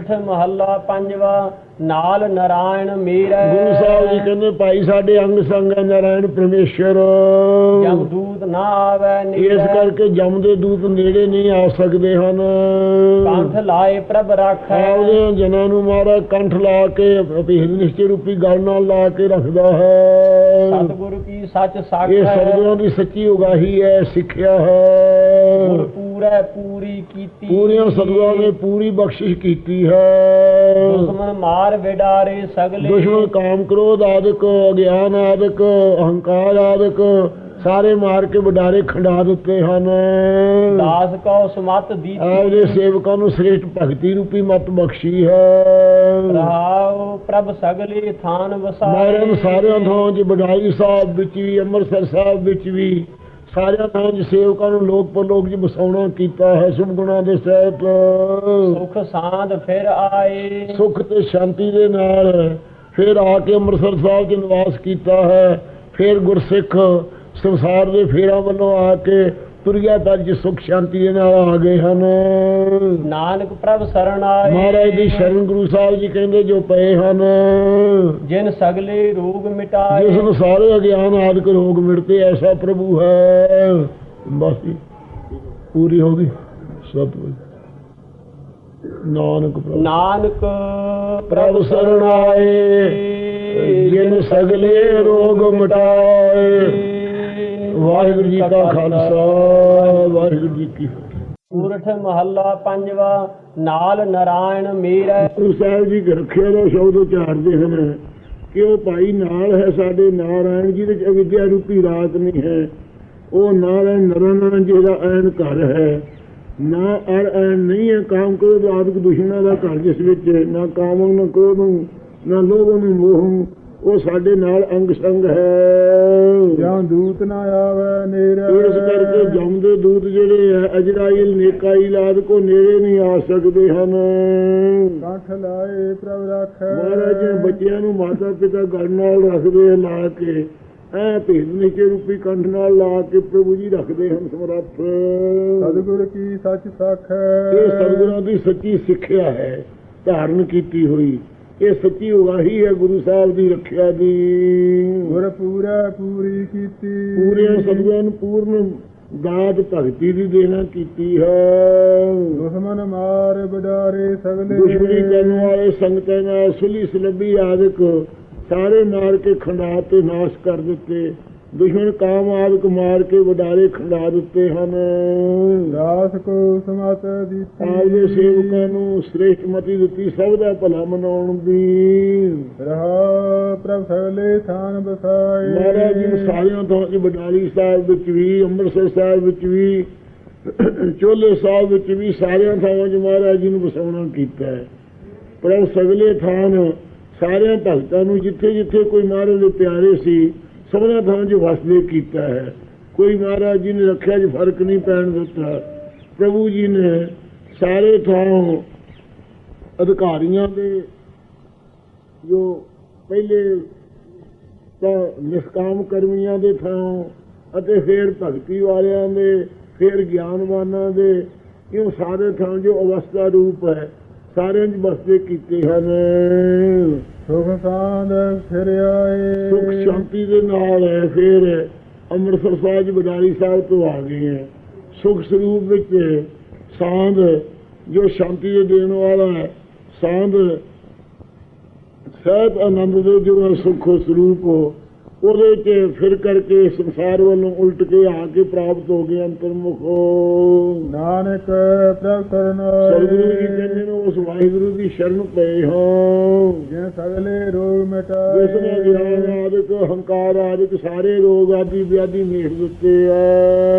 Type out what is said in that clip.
ਸੂਰਠ ਮਹੱਲਾ ਪੰਜਵਾ ਨਾਲ ਨਾਰਾਇਣ ਮੀਰੈ। ਗੁਰੂ ਸਾਹਿਬ ਜੀ ਕਹਿੰਦੇ ਭਾਈ ਸਾਡੇ ਅੰਗ ਸੰਗ ਹੈ ਨਾਰਾਇਣ ਪਰਮੇਸ਼ਰ। ਜਮਦੂਤ ਨਾ ਆਵੈ ਇਸ ਨੀਰੈ ਕਰਕੇ ਜਮ ਦੇ ਦੂਤ ਨੇੜੇ ਨਹੀਂ ਆ ਸਕਦੇ ਹਨ। ਕੰਠ ਲਾਏ ਪ੍ਰਭ ਰਾਖੈ। ਆਪਦੇ ਜਨਾਂ ਨੂੰ ਮਾਰਾ ਕੰਠ ਲਾ ਕੇ ਅਭੇਦ ਨਿਸ਼ਚੈ ਰੂਪੀ ਗਲ ਨਾਲ ਲਾ ਕੇ ਰੱਖਦਾ ਹੈ। ਸਤਿਗੁਰ ਕੀ ਸੱਚ ਸਾਖ। ਇਹ ਹੈ ਸਤਿਗੁਰਾਂ ਦੀ ਸੱਚੀ ਉਗਾਹੀ ਹੈ ਸਿੱਖਿਆ ਹੈ। ਪੂਰੈ ਪੂਰੀ ਕੀਤੀ। ਪੂਰੀਆਂ ਸਤਿਗੁਰਾਂ ਨੇ ਪੂਰੀ ਬਖਸ਼ਿਸ਼ ਕੀਤੀ ਹੈ। ਦੁਸ਼ਮਨ ਮਾਰ ਵਿਡਾਰੇ ਸਗਲੇ। ਦੁਸ਼ਮਣ ਕਾਮ ਕ੍ਰੋਧ ਆਦਿਕ ਅਗਿਆਨ ਆਦਿਕ ਅਹੰਕਾਰ ਆਦਿਕ ਸਾਰੇ ਮਾਰ ਕੇ ਵਡਾਰੇ ਖੰਡਾ ਦਿੱਤੇ ਹਨ। ਦਾਸ ਕੋ ਸਮਤ ਦੀਤੀ। ਆਪਦੇ ਸੇਵਕਾਂ ਨੂੰ ਸ੍ਰੇਸ਼ਟ ਭਗਤੀ ਰੂਪੀ ਮਤ ਬਖਸ਼ੀ ਹੈ। ਰਹਾਉ ਪ੍ਰਭ ਸਗਲੇ ਥਾਨ ਮਾਰਨ ਵਸਾਏ ਸਾਰਿਆਂ ਥਾਂ 'ਚ ਬਡਾਈ ਸਾਹਿਬ ਵਿੱਚ ਵੀ ਅੰਮ੍ਰਿਤਸਰ ਸਾਹਿਬ ਵਿੱਚ ਵੀ ਸਾਰਿਆਂ ਥਾਂ 'ਚ ਸੇਵਕਾਂ ਨੂੰ ਲੋਕ ਪਰਲੋਕ 'ਚ ਬਸਾਉਣਾ ਕੀਤਾ ਹੈ ਸੁਭ ਗੁਣਾਂ ਦੇ ਸਹਿਤ। ਸੁਖ ਸਾਧ ਫਿਰ ਆਏ। ਸੁਖ ਤੇ ਸ਼ਾਂਤੀ ਦੇ ਨਾਲ ਫਿਰ ਆ ਕੇ ਅੰਮ੍ਰਿਤਸਰ ਸਾਹਿਬ 'ਚ ਨਿਵਾਸ ਕੀਤਾ ਹੈ। ਫਿਰ ਗੁਰਸਿੱਖ ਸੰਸਾਰ ਦੇ ਫੇਰਾਂ ਵੱਲੋਂ ਆ ਕੇ ਤੁਰਿਆ ਤਜ ਸੁਖ ਸ਼ਾਂਤੀ ਦੇ ਨਾਲ ਆ ਗਏ ਹਨ। ਨਾਨਕ ਪ੍ਰਭ ਸਰਣ ਆਏ। ਮਹਾਰਾਜ ਦੀ ਸ਼ਰਨ ਗੁਰੂ ਸਾਹਿਬ ਜੀ ਕਹਿੰਦੇ ਜੋ ਪਏ ਹਨ। ਜਿਨ ਸਗਲੇ ਰੋਗ ਮਿਟਾਏ। ਜਿਸ ਨੂੰ ਸਾਰੇ ਅਗਿਆਨ ਆਦਿਕ ਰੋਗ ਮਿਟਦੇ ਐਸਾ ਪ੍ਰਭੂ ਹੈ। ਬਸ ਜੀ ਪੂਰੀ ਹੋ ਗਈ। ਸਤਿ ਨਾਨਕ ਪ੍ਰਭੂ। ਨਾਨਕ ਪ੍ਰਭ ਸਰਣ ਆਏ। ਜਿਨ ਸਗਲੇ ਰੋਗ ਮਿਟਾਏ। ਵਾਹਿਗੁਰੂ ਜੀ ਕਾ ਖਾਲਸਾ ਵਾਹਿਗੁਰੂ ਜੀ ਕੀ ਫਤਿਹ। ਸੂਰਠ ਮਹੱਲਾ ਪੰਜਵਾ ਨਾਲ ਨਾਰਾਇਣ ਮੀਰੈ ਗੁਰੂ ਸਾਹਿਬ ਜੀ ਰੱਖਿਆ ਦਾ ਸ਼ਬਦ ਉਚਾਰਦੇ ਹਨ ਕਿ ਉਹ ਭਾਈ ਨਾਲ ਹੈ ਸਾਡੇ ਨਾਰਾਇਣ ਜੀ ਦੇ ਅਵਿਦਿਆ ਰੂਪੀ ਰਾਤ ਨਹੀਂ ਹੈ। ਉਹ ਨਾਰਾਇਣ ਨਰਨ ਜਿਹਦਾ ਐਨ ਘਰ ਹੈ। ਨਾ ਅਰ ਐਨ ਨਹੀਂ ਹੈ ਕਾਮ ਕ੍ਰੋਧ ਆਦਿਕ ਦੁਸ਼ਮਣਾਂ ਦਾ ਘਰ ਜਿਸ ਵਿੱਚ ਨਾ ਕਾਮੰ ਨਾ ਕ੍ਰੋਧੰ ਨਾ ਲੋਭੰ ਨਾ ਮੋਹੰ। ਉਹ ਸਾਡੇ ਨਾਲ ਅੰਗ ਸੰਗ ਹੈ। ਜਾਂ ਦੂਤ ਨਾ ਆਵੇ ਨੇਰੇ। ਇਸ ਕਰਕੇ ਜਮ ਦੇ ਦੂਤ ਜਿਹੜੇ ਹੈ ਅਜਰਾਇਲ ਨੇਕਾਇਲ ਆਦਿ ਕੋ ਨੇੜੇ ਨਹੀਂ ਆ ਸਕਦੇ ਹਨ। ਕੰਠ ਲਾਏ ਪ੍ਰਭ ਰਾਖੈ। ਮਹਾਰਾਜ ਬੱਚਿਆਂ ਨੂੰ ਮਾਤਾ ਪਿਤਾ ਗੜ ਨਾਲ ਰੱਖਦੇ ਲਾ ਕੇ। ਐ ਭੇਦ ਨੀਚੇ ਰੂਪੀ ਕੰਠ ਨਾਲ ਲਾ ਕੇ ਪ੍ਰਭੂ ਜੀ ਰੱਖਦੇ ਹਨ ਸਮਰੱਥ। ਸਤਿਗੁਰ ਕੀ ਸੱਚ ਸਖ। ਇਹ ਸਤਿਗੁਰਾਂ ਦੀ ਸੱਚੀ ਸਿੱਖਿਆ ਹੈ ਧਾਰਨ ਕੀਤੀ ਹੋਈ। ਇਹ ਸੱਚੀ ਉਗਾਹੀ ਹੈ ਗੁਰੂ ਸਾਹਿਬ ਦੀ ਰੱਖਿਆ ਦੀ। ਗੁਰ ਪੂਰਾ ਪੂਰੀ ਕੀਤੀ। ਪੂਰੇ ਸਤਿਗੁਰਾਂ ਨੂੰ ਪੂਰਨ ਦਾਤ ਭਗਤੀ ਦੀ ਦੇਣਾ ਕੀਤੀ ਹੈ। ਦੁਸ਼ਮਨ ਮਾਰ ਬਡਾਰੇ ਸਗਲੇ। ਦੁਸ਼ਮਣੀ ਕਰਨ ਵਾਲੇ ਸੰਗਤਾਂ ਨਾਲ ਸੁਲੀ ਸੁਲਭੀ ਆਦਿਕ ਸਾਰੇ ਮਾਰ ਕੇ ਖੰਡਾ ਤੇ ਨਾਸ਼ ਕਰ ਦਿੱਤੇ। ਦੁਸ਼ਮਣ ਕਾਮ ਆਦਿਕ ਮਾਰ ਕੇ ਵਡਾਰੇ ਖੰਡਾ ਦਿੱਤੇ ਹਨ। ਦਾਸ ਕੋ ਸਮਤ ਦਿੱਤੀ। ਆਪਦੇ ਸੇਵਕਾਂ ਨੂੰ ਸ੍ਰੇਸ਼ਟ ਮਤੀ ਦਿੱਤੀ ਸਭ ਦਾ ਭਲਾ ਮਨਾਉਣ ਦੀ। ਰਹਾ ਪ੍ਰਭ ਸਗਲੇ ਥਾਨ ਬਸਾਏ। ਮਹਾਰਾਜ ਜੀ ਸਾਰਿਆਂ ਤੋਂ ਬਡਾਲੀ ਸਾਹਿਬ ਵਿੱਚ ਵੀ ਅੰਮ੍ਰਿਤਸਰ ਸਾਹਿਬ ਵਿੱਚ ਵੀ ਚੋਲੇ ਸਾਹਿਬ ਵਿੱਚ ਵੀ ਸਾਰਿਆਂ ਥਾਵਾਂ 'ਚ ਮਹਾਰਾਜ ਜੀ ਨੂੰ ਵਸਾਉਣਾ ਕੀਤਾ ਹੈ। ਪਰ ਸਗਲੇ ਥਾਨ ਸਾਰਿਆਂ ਭਗਤਾਂ ਨੂੰ ਜਿੱਥੇ ਜਿੱਥੇ ਕੋਈ ਮਹਾਰਾਜ ਦੇ ਪਿਆਰੇ ਸੀ ਸਭਨਾਂ ਥਾਂ 'ਚ ਵਸਦੇ ਕੀਤਾ ਹੈ। ਕੋਈ ਮਹਾਰਾਜ ਜੀ ਨੇ ਰੱਖਿਆ 'ਚ ਫ਼ਰਕ ਨਹੀਂ ਪੈਣ ਦਿੱਤਾ। ਪ੍ਰਭੂ ਜੀ ਨੇ ਸਾਰੇ ਥਾਂ ਅਧਿਕਾਰੀਆਂ ਦੇ ਜੋ ਪਹਿਲੇ ਤਾਂ ਨਿਸ਼ਕਾਮ ਕਰਮੀਆਂ ਦੇ ਥਾਂ ਅਤੇ ਫਿਰ ਭਗਤੀ ਵਾਲਿਆਂ ਦੇ, ਫਿਰ ਗਿਆਨਵਾਨਾਂ ਦੇ ਕਿਉਂ ਸਾਰੇ ਥਾਂ ਜੋ ਅਵਸਥਾ ਰੂਪ ਹੈ। ਸਾਰਿਆਂ 'ਚ ਬਸਦੇ ਕੀਤੇ ਹਨ। ਸੁਖ ਸਾਂਦ ਫਿਰ ਆਏ। ਸੁਖ ਸ਼ਾਂਤੀ ਦੇ ਨਾਲ ਹੈ ਫਿਰ। ਅੰਮ੍ਰਿਤਸਰ ਸਾਹਿਬ ਬਡਾਲੀ ਸਾਹਿਬ ਤੋਂ ਆ ਗਏ ਹੈ। ਸੁਖ ਸਰੂਪ ਵਿੱਚ ਸਾਂਧ ਜੋ ਸ਼ਾਂਤੀ ਦੇ ਦੇਣ ਵਾਲਾ ਹੈ। ਸਾਂਧ ਸਹਿਤ ਆਨੰਦ ਦੇ ਜੋ ਸੁਖ ਸਰੂਪ ਉਹਦੇ ਚ ਫਿਰ ਕਰਕੇ ਸੰਸਾਰ ਵੱਲੋਂ ਉਲਟ ਕੇ ਆ ਕੇ ਪ੍ਰਾਪਤ ਹੋ ਗਏ ਅੰਤਰਮੁਖ। ਨਾਨਕ ਪ੍ਰਭ ਕਰਨ ਸਤਿਗੁਰੂ ਜੀ ਕਹਿੰਦੇ ਨੇ ਉਸ ਵਾਹਿਗੁਰੂ ਦੀ ਸ਼ਰਨ ਪਏ ਹਾਂ। ਜਿਨ ਸਗਲੇ ਰੋਗ ਮਿਟਾਏ। ਜਿਸ ਨੇ ਗਿਆਨ ਆਦਿਕ ਹੰਕਾਰ ਆਦਿਕ ਸਾਰੇ ਰੋਗ ਆਦਿ ਵਿਆਧੀ ਮੇਟ ਦਿੱਤੇ ਆ।